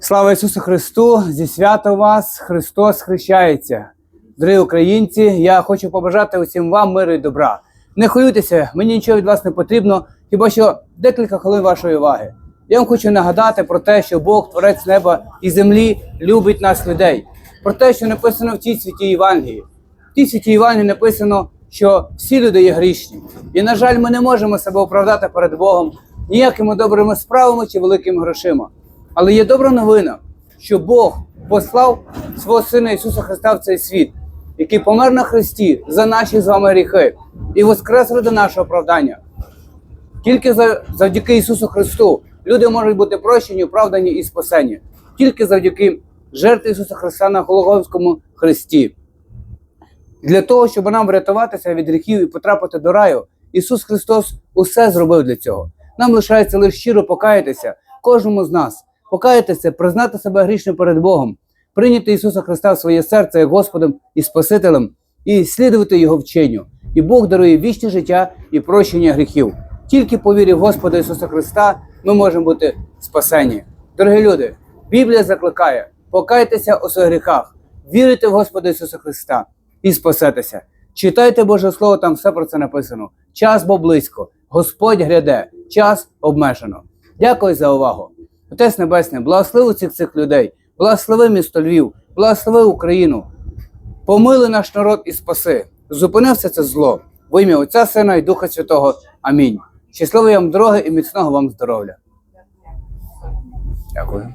Слава Ісусу Христу! Зі свято вас! Христос хрещається! Дорогі українці, я хочу побажати усім вам миру і добра. Не хвилюйтеся, мені нічого від вас не потрібно, хіба що декілька хвилин вашої уваги. Я вам хочу нагадати про те, що Бог, творець неба і землі, любить нас людей. Про те, що написано в тій святій Євангелії. В тій святій Євангелії написано, що всі люди є грішні. І, на жаль, ми не можемо себе оправдати перед Богом ніякими добрими справами чи великими грошима. Але є добра новина, що Бог послав свого Сина Ісуса Христа в цей світ, який помер на Христі за наші з вами гріхи і воскрес ради нашого оправдання. Тільки завдяки Ісусу Христу люди можуть бути прощені, оправдані і спасені. Тільки завдяки жертві Ісуса Христа на Голгофському Христі. Для того, щоб нам врятуватися від гріхів і потрапити до раю, Ісус Христос усе зробив для цього. Нам лишається лише щиро покаятися, кожному з нас, покаятися, признати себе грішним перед Богом, прийняти Ісуса Христа в своє серце як Господом і Спасителем і слідувати Його вченню. І Бог дарує вічне життя і прощення гріхів. Тільки по вірі Господа Ісуса Христа ми можемо бути спасені. Дорогі люди, Біблія закликає: покайтеся у своїх гріхах, вірите в Господа Ісуса Христа і спасетеся. Читайте Боже Слово, там все про це написано. Час бо близько, Господь гряде, час обмежено. Дякую за увагу. Отець Небесний, благослови цих цих людей, благослови місто Львів, благослови Україну. Помили наш народ і спаси. Зупини все це зло. В ім'я Отця Сина і Духа Святого. Амінь. Щасливої вам дороги і міцного вам здоров'я. Дякую.